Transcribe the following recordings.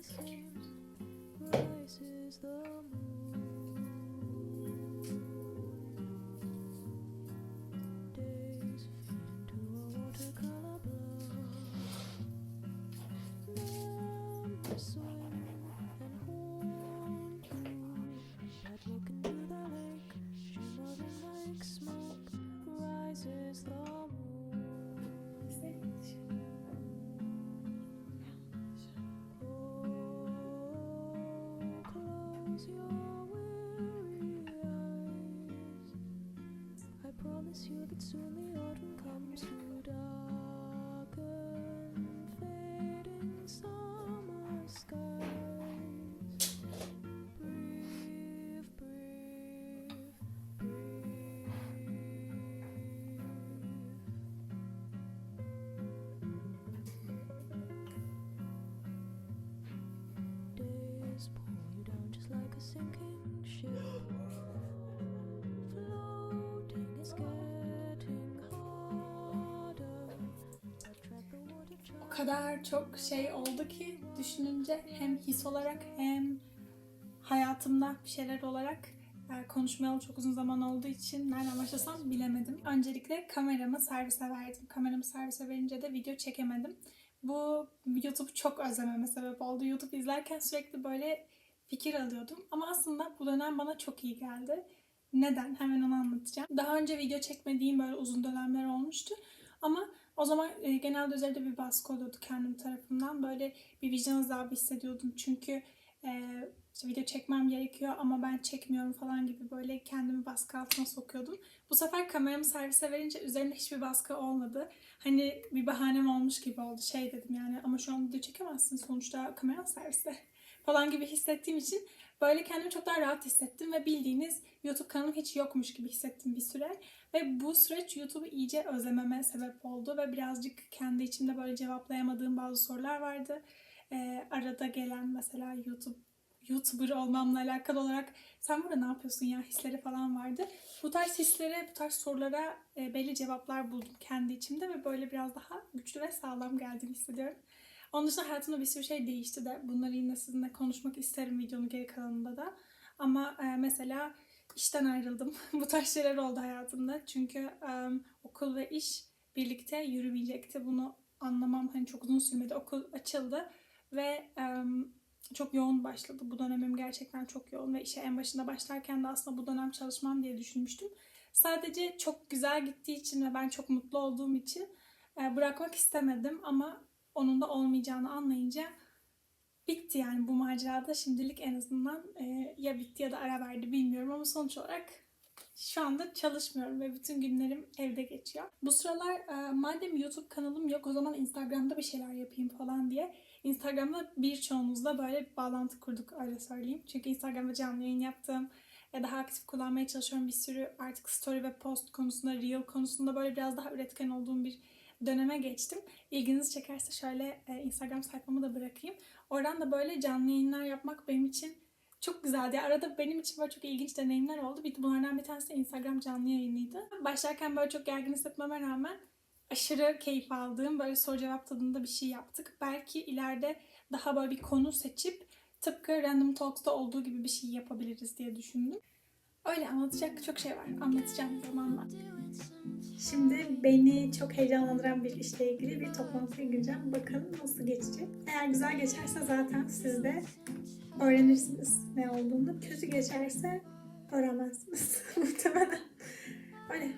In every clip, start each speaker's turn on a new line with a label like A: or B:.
A: this kadar çok şey oldu ki düşününce hem his olarak hem hayatımda bir şeyler olarak e, konuşmayalı çok uzun zaman olduğu için nereden başlasam bilemedim. Öncelikle kameramı servise verdim. Kameramı servise verince de video çekemedim. Bu YouTube çok özlememe sebep oldu. YouTube izlerken sürekli böyle fikir alıyordum. Ama aslında bu dönem bana çok iyi geldi. Neden? Hemen onu anlatacağım. Daha önce video çekmediğim böyle uzun dönemler olmuştu. Ama o zaman e, genelde üzerinde bir baskı oluyordu kendim tarafından. Böyle bir vicdan azabı hissediyordum. Çünkü e, işte video çekmem gerekiyor ama ben çekmiyorum falan gibi böyle kendimi baskı altına sokuyordum. Bu sefer kameramı servise verince üzerinde hiçbir baskı olmadı. Hani bir bahanem olmuş gibi oldu. Şey dedim yani ama şu an video çekemezsin sonuçta kamera serviste falan gibi hissettiğim için böyle kendimi çok daha rahat hissettim ve bildiğiniz YouTube kanalım hiç yokmuş gibi hissettim bir süre. Ve bu süreç YouTube'u iyice özlememe sebep oldu ve birazcık kendi içimde böyle cevaplayamadığım bazı sorular vardı. Ee, arada gelen mesela YouTube YouTuber olmamla alakalı olarak sen burada ne yapıyorsun ya hisleri falan vardı. Bu tarz hislere, bu tarz sorulara e, belli cevaplar buldum kendi içimde ve böyle biraz daha güçlü ve sağlam geldiğini hissediyorum. Onun dışında hayatımda bir sürü şey değişti de bunları yine sizinle konuşmak isterim videonun geri kalanında da. Ama e, mesela işten ayrıldım. bu tarz şeyler oldu hayatımda. Çünkü e, okul ve iş birlikte yürümeyecekti. Bunu anlamam hani çok uzun sürmedi. Okul açıldı ve e, çok yoğun başladı. Bu dönemim gerçekten çok yoğun ve işe en başında başlarken de aslında bu dönem çalışmam diye düşünmüştüm. Sadece çok güzel gittiği için ve ben çok mutlu olduğum için bırakmak istemedim ama onun da olmayacağını anlayınca bitti yani bu macerada şimdilik en azından e, ya bitti ya da ara verdi bilmiyorum ama sonuç olarak şu anda çalışmıyorum ve bütün günlerim evde geçiyor. Bu sıralar e, madem YouTube kanalım yok o zaman Instagram'da bir şeyler yapayım falan diye Instagram'da birçoğunuzla böyle bir bağlantı kurduk öyle söyleyeyim. Çünkü Instagram'da canlı yayın yaptım. E, daha aktif kullanmaya çalışıyorum. Bir sürü artık story ve post konusunda, reel konusunda böyle biraz daha üretken olduğum bir döneme geçtim. İlginizi çekerse şöyle e, Instagram sayfamı da bırakayım. Oradan da böyle canlı yayınlar yapmak benim için çok güzeldi. Arada benim için böyle çok ilginç deneyimler oldu. Bir bunlardan bir tanesi de Instagram canlı yayınıydı. Başlarken böyle çok gergin hissetmeme rağmen aşırı keyif aldığım böyle soru cevap tadında bir şey yaptık. Belki ileride daha böyle bir konu seçip tıpkı Random Talks'ta olduğu gibi bir şey yapabiliriz diye düşündüm. Öyle anlatacak çok şey var. Anlatacağım zamanla. Şimdi beni çok heyecanlandıran bir işle ilgili bir toplantıya gireceğim. Bakalım nasıl geçecek. Eğer güzel geçerse zaten siz de öğrenirsiniz ne olduğunu. Kötü geçerse öğrenmezsiniz muhtemelen. Öyle.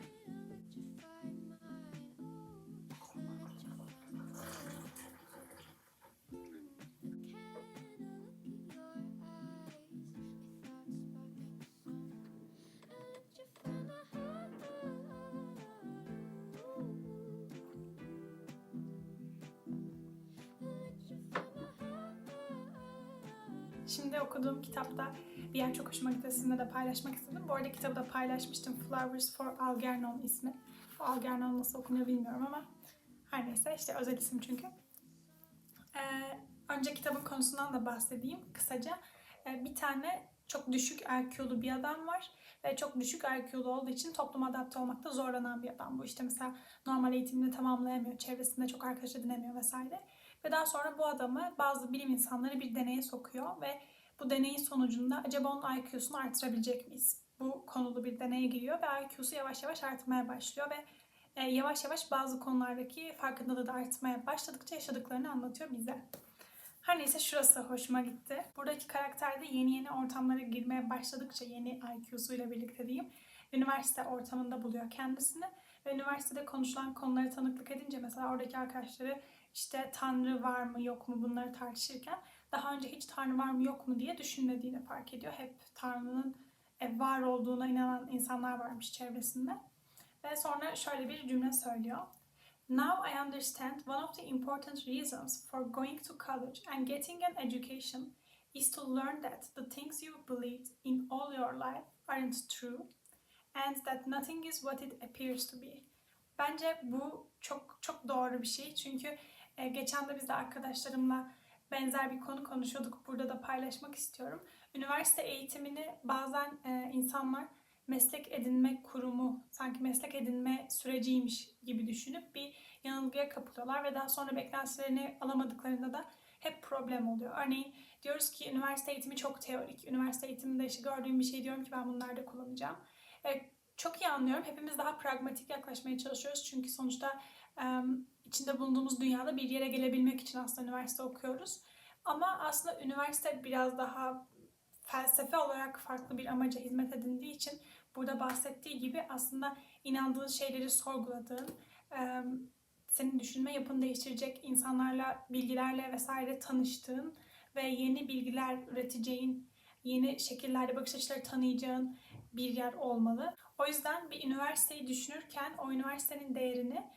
A: Şimdi okuduğum kitapta bir yer çok hoşuma gitti. Sizinle de paylaşmak istedim. Bu arada kitabı da paylaşmıştım. Flowers for Algernon ismi. Bu Algernon nasıl okunuyor bilmiyorum ama her neyse işte özel isim çünkü. Ee, önce kitabın konusundan da bahsedeyim kısaca. Ee, bir tane çok düşük IQ'lu bir adam var ve çok düşük IQ'lu olduğu için topluma adapte olmakta zorlanan bir adam. Bu işte mesela normal eğitimini tamamlayamıyor, çevresinde çok arkadaş edinemiyor vesaire. Ve daha sonra bu adamı bazı bilim insanları bir deneye sokuyor ve bu deneyin sonucunda acaba onun IQ'sunu artırabilecek miyiz? Bu konulu bir deneye giriyor ve IQ'su yavaş yavaş artmaya başlıyor ve e, yavaş yavaş bazı konulardaki farkındalığı da artmaya başladıkça yaşadıklarını anlatıyor bize. Her neyse şurası hoşuma gitti. Buradaki karakter de yeni yeni ortamlara girmeye başladıkça yeni IQ'suyla birlikte diyeyim. Üniversite ortamında buluyor kendisini ve üniversitede konuşulan konuları tanıklık edince mesela oradaki arkadaşları işte Tanrı var mı yok mu bunları tartışırken daha önce hiç Tanrı var mı yok mu diye düşünmediğini fark ediyor. Hep Tanrı'nın e, var olduğuna inanan insanlar varmış çevresinde. Ve sonra şöyle bir cümle söylüyor. Now I understand one of the important reasons for going to college and getting an education is to learn that the things you believed in all your life aren't true and that nothing is what it appears to be. Bence bu çok çok doğru bir şey. Çünkü e, geçen de biz de arkadaşlarımla benzer bir konu konuşuyorduk. Burada da paylaşmak istiyorum. Üniversite eğitimini bazen e, insanlar meslek edinme kurumu, sanki meslek edinme süreciymiş gibi düşünüp bir yanılgıya kapılıyorlar ve daha sonra beklentilerini alamadıklarında da hep problem oluyor. Örneğin diyoruz ki üniversite eğitimi çok teorik. Üniversite eğitiminde işte gördüğüm bir şey diyorum ki ben bunu nerede kullanacağım. Evet, çok iyi anlıyorum. Hepimiz daha pragmatik yaklaşmaya çalışıyoruz. Çünkü sonuçta e, içinde bulunduğumuz dünyada bir yere gelebilmek için aslında üniversite okuyoruz. Ama aslında üniversite biraz daha felsefe olarak farklı bir amaca hizmet edindiği için burada bahsettiği gibi aslında inandığın şeyleri sorguladığın, senin düşünme yapını değiştirecek insanlarla, bilgilerle vesaire tanıştığın ve yeni bilgiler üreteceğin, yeni şekillerde bakış açıları tanıyacağın bir yer olmalı. O yüzden bir üniversiteyi düşünürken o üniversitenin değerini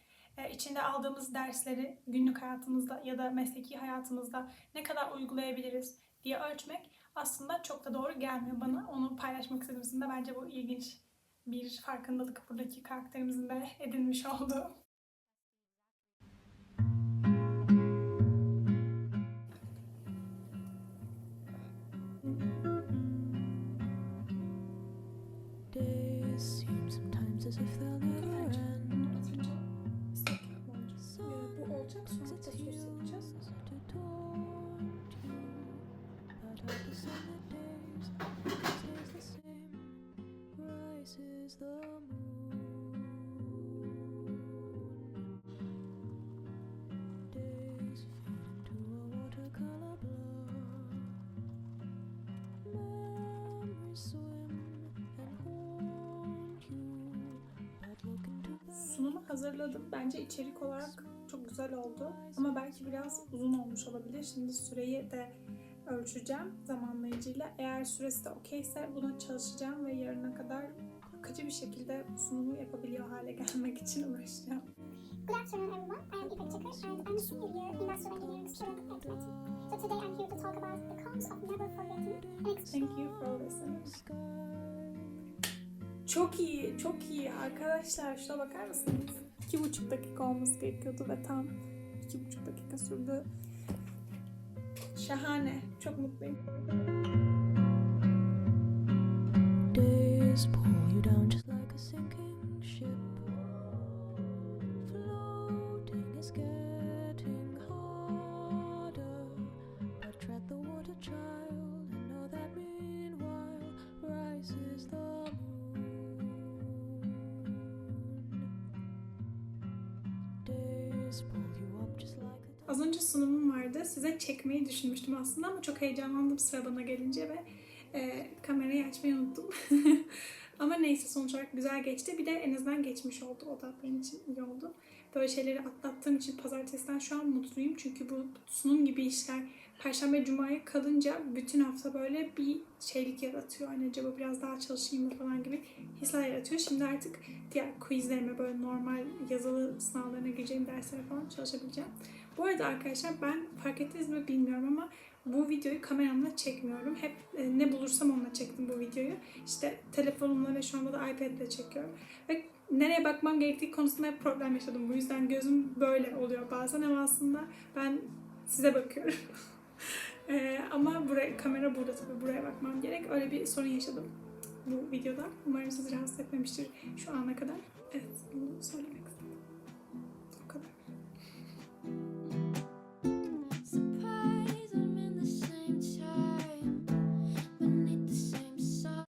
A: içinde aldığımız dersleri günlük hayatımızda ya da mesleki hayatımızda ne kadar uygulayabiliriz diye ölçmek aslında çok da doğru gelmiyor bana. Onu paylaşmak istediğimizde bence bu ilginç bir farkındalık buradaki karakterimizin de edinmiş olduğu. Sunumu hazırladım. Bence içerik olarak çok güzel oldu. Ama belki biraz uzun olmuş olabilir. Şimdi süreyi de ölçeceğim zamanlayıcıyla. Eğer süresi de okeyse buna çalışacağım ve yarına kadar akıcı bir şekilde sunumu yapabiliyor hale gelmek için uğraşacağım.
B: Good afternoon, everyone. I am Deepak Chakra, and I'm a senior industrial engineering student at MIT. So today I'm here to talk about the cons of never forgetting and
A: Thank you for listening. Çok iyi, çok iyi arkadaşlar. Şuna bakar mısınız? İki buçuk dakika olması gerekiyordu ve tam iki buçuk dakika sürdü. Şahane. Çok mutluyum.
C: Days pull you down just like a sinking ship.
A: Size çekmeyi düşünmüştüm aslında ama çok heyecanlandım sıra bana gelince ve e, kamerayı açmayı unuttum. ama neyse sonuç olarak güzel geçti. Bir de en azından geçmiş oldu. O da benim için iyi oldu. Böyle şeyleri atlattığım için pazartesiden şu an mutluyum. Çünkü bu sunum gibi işler Perşembe Cuma'ya kalınca bütün hafta böyle bir şeylik yaratıyor. Hani acaba biraz daha çalışayım mı falan gibi hisler yaratıyor. Şimdi artık diğer quizlerime böyle normal yazılı sınavlarına gireceğim derslere falan çalışabileceğim. Bu arada arkadaşlar ben fark ettiniz mi bilmiyorum ama bu videoyu kameramla çekmiyorum. Hep e, ne bulursam onunla çektim bu videoyu. İşte telefonumla ve şu anda da iPad'le çekiyorum. Ve nereye bakmam gerektiği konusunda hep problem yaşadım. Bu yüzden gözüm böyle oluyor bazen ama aslında ben size bakıyorum. Ama buraya, kamera burada tabii buraya bakmam gerek. Öyle bir sorun yaşadım bu videoda. Umarım sizi rahatsız etmemiştir şu ana kadar. Evet bunu söylemek istedim.